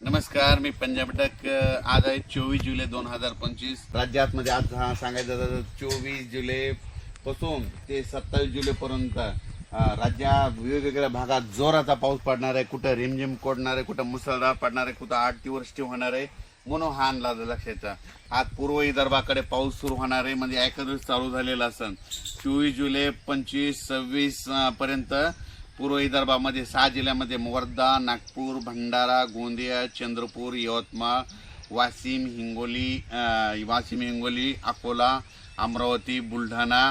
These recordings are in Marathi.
नमस्कार मी पंजाब टक आज आहे चोवीस जुलै दोन हजार पंचवीस. राज्यात म्हणजे आज हा सांगायचं चोवीस जुलै पासून ते सत्तावीस जुलै पर्यंत राज्यात वेगवेगळ्या भागात जोराचा पाऊस पडणार आहे. कुठं रिमझिम कोडणार आहे कुठं मुसळधार पडणार आहे कुठं आठ दिवस होणार आहे म्हणून हा अंदाज लक्षाचा. आज पूर्व विदर्भाकडे पाऊस सुरू होणार आहे म्हणजे दिवस चालू झालेला असन. चोवीस जुलै पंचवीस सव्वीस पर्यंत पूर्व विदर्भामध्ये सहा जिल्ह्यामध्ये वर्धा नागपूर भंडारा गोंदिया चंद्रपूर यवतमाळ वाशिम हिंगोली वाशिम हिंगोली अकोला अमरावती बुलढाणा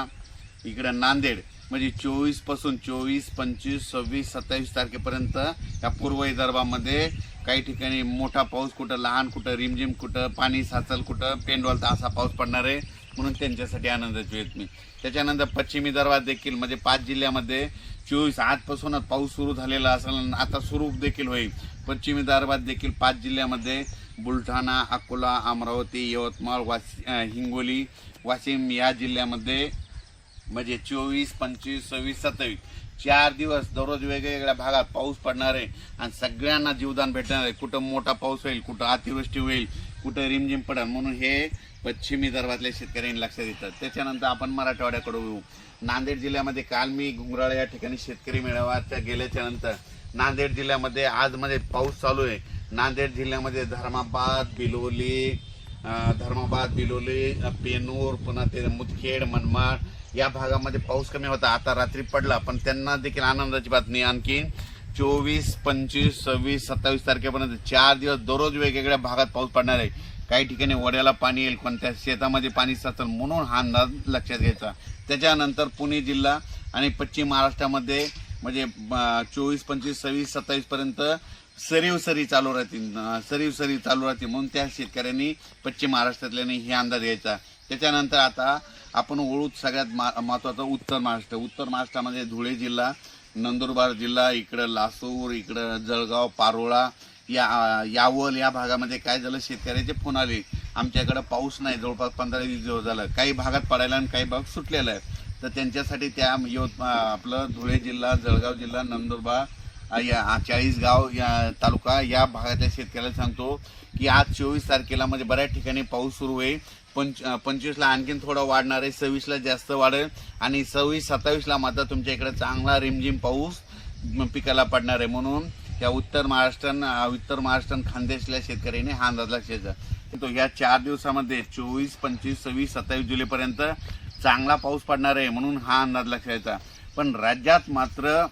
इकडं नांदेड. म्हणजे चोवीसपासून चोवीस पंचवीस सव्वीस सत्तावीस तारखेपर्यंत या पूर्व विदर्भामध्ये काही ठिकाणी मोठा पाऊस कुठं लहान कुठं रिमझिम कुठं पाणी साचल कुठं पेंडवालचा असा पाऊस पडणार आहे. म्हणून त्यांच्यासाठी आनंदाची वेळ मी त्याच्यानंतर पश्चिमी दरबार देखील म्हणजे पाच जिल्ह्यामध्ये चोवीस आजपासूनच पाऊस सुरू झालेला असेल आता सुरू देखील होईल. पश्चिमी दरबार देखील पाच जिल्ह्यामध्ये बुलढाणा अकोला अमरावती यवतमाळ वाशी हिंगोली वाशिम या जिल्ह्यामध्ये म्हणजे चोवीस पंचवीस सव्वीस सत्तावीस. चार दिवस दररोज वेगवेगळ्या भागात पाऊस पडणार आहे आणि सगळ्यांना जीवदान भेटणार आहे. कुठं मोठा पाऊस होईल कुठं अतिवृष्टी होईल कुठं रिमझिम पडल म्हणून हे पश्चिम विदर्भातल्या शेतकऱ्यांनी लक्षात येतात त्याच्यानंतर आपण मराठवाड्याकडे येऊ नांदेड जिल्ह्यामध्ये काल मी घुंगराळ या ठिकाणी शेतकरी मेळाव्याच्या गेल्याच्यानंतर नांदेड जिल्ह्यामध्ये आजमध्ये म्हणजे पाऊस चालू आहे. नांदेड जिल्ह्यामध्ये धर्माबाद बिलोली धर्माबाद बिलोली पेनूर पुन्हा ते मुदखेड मनमाड या भागामध्ये पाऊस कमी होता. आता रात्री पडला पण त्यांना देखील आनंदाची बातमी आणखी चोवीस पंचवीस सव्वीस सत्तावीस तारखेपर्यंत चार दिवस दररोज वेगवेगळ्या भागात पाऊस पडणार आहे. काही ठिकाणी वड्याला पाणी येईल कोणत्या शेतामध्ये पाणी साचल म्हणून हा अंदाज लक्षात घ्यायचा. त्याच्यानंतर पुणे जिल्हा आणि पश्चिम महाराष्ट्रामध्ये म्हणजे चोवीस पंचवीस सव्वीस सत्तावीसपर्यंत सरीव सरी चालू राहतील. सरीव सरी चालू राहतील म्हणून त्या शेतकऱ्यांनी पश्चिम महाराष्ट्रातल्यानी हे अंदाज घ्यायचा. त्याच्यानंतर आता आपण ओळूत सगळ्यात मा महत्वाचं उत्तर महाराष्ट्र. उत्तर महाराष्ट्रामध्ये धुळे जिल्हा नंदुरबार जिल्हा इकडं लासूर इकडं जळगाव पारोळा या यावल या भागामध्ये काय झालं? शेतकऱ्याचे फोन आले. आमच्याकडं पाऊस नाही. जवळपास पंधरा वीस दिवस झालं. काही भागात पडायला आणि काही भाग सुटलेला आहे. तर त्यांच्यासाठी त्या यवत आपलं धुळे जिल्हा जळगाव जिल्हा नंदुरबार या या चाळीसगाव या तालुका या भागातल्या शेतकऱ्याला सांगतो की आज चोवीस तारखेला म्हणजे बऱ्याच ठिकाणी पाऊस सुरू आहे. पंच पंचवीसला आणखीन थोडा वाढणार आहे. सव्वीसला जास्त वाढेल आणि सव्वीस सत्तावीसला मात्र तुमच्या इकडे चांगला रिमझिम पाऊस पिकाला पडणार आहे. म्हणून या उत्तर महाराष्ट्रान उत्तर महाराष्ट्रान खानदेशल्या शेतकऱ्यांनी हा अंदाज लक्षात तो या चार दिवसामध्ये चोवीस पंचवीस सव्वीस सत्तावीस जुलैपर्यंत चांगला पाऊस पडणार आहे. म्हणून हा अंदाज लक्षात पण राज्यात मात्र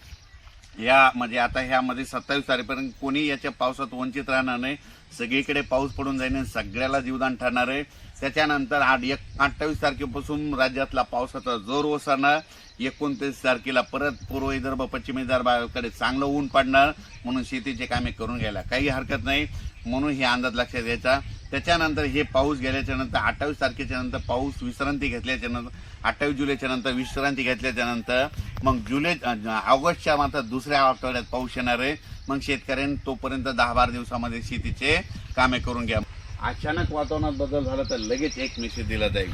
या म्हणजे आता ह्यामध्ये सत्तावीस तारखेपर्यंत कोणी याच्या पावसात वंचित राहणार नाही. सगळीकडे पाऊस पडून जाईल आणि सगळ्याला जीवदान ठरणार आहे. त्याच्यानंतर आठ एक अठ्ठावीस तारखेपासून राज्यातला पावसाचा जोर ओसरणार. एकोणतीस तारखेला परत पूर्व विदर्भ पश्चिम विदर्भाकडे चांगलं ऊन पडणार. म्हणून शेतीचे कामे करून घ्यायला काही हरकत नाही. म्हणून हे अंदाज लक्षात घ्यायचा. त्याच्यानंतर हे पाऊस गेल्याच्यानंतर अठ्ठावीस तारखेच्या नंतर पाऊस विश्रांती घेतल्याच्या नंतर अठ्ठावीस जुलैच्या नंतर विश्रांती घेतल्याच्या नंतर मग जुलै ऑगस्टच्या मात्र दुसऱ्या आठवड्यात पाऊस येणार आहे. मग शेतकऱ्यांनी तोपर्यंत दहा बारा दिवसामध्ये शेतीचे कामे करून घ्या. अचानक वातावरणात बदल झाला तर लगेच एक मेसेज दिला जाईल.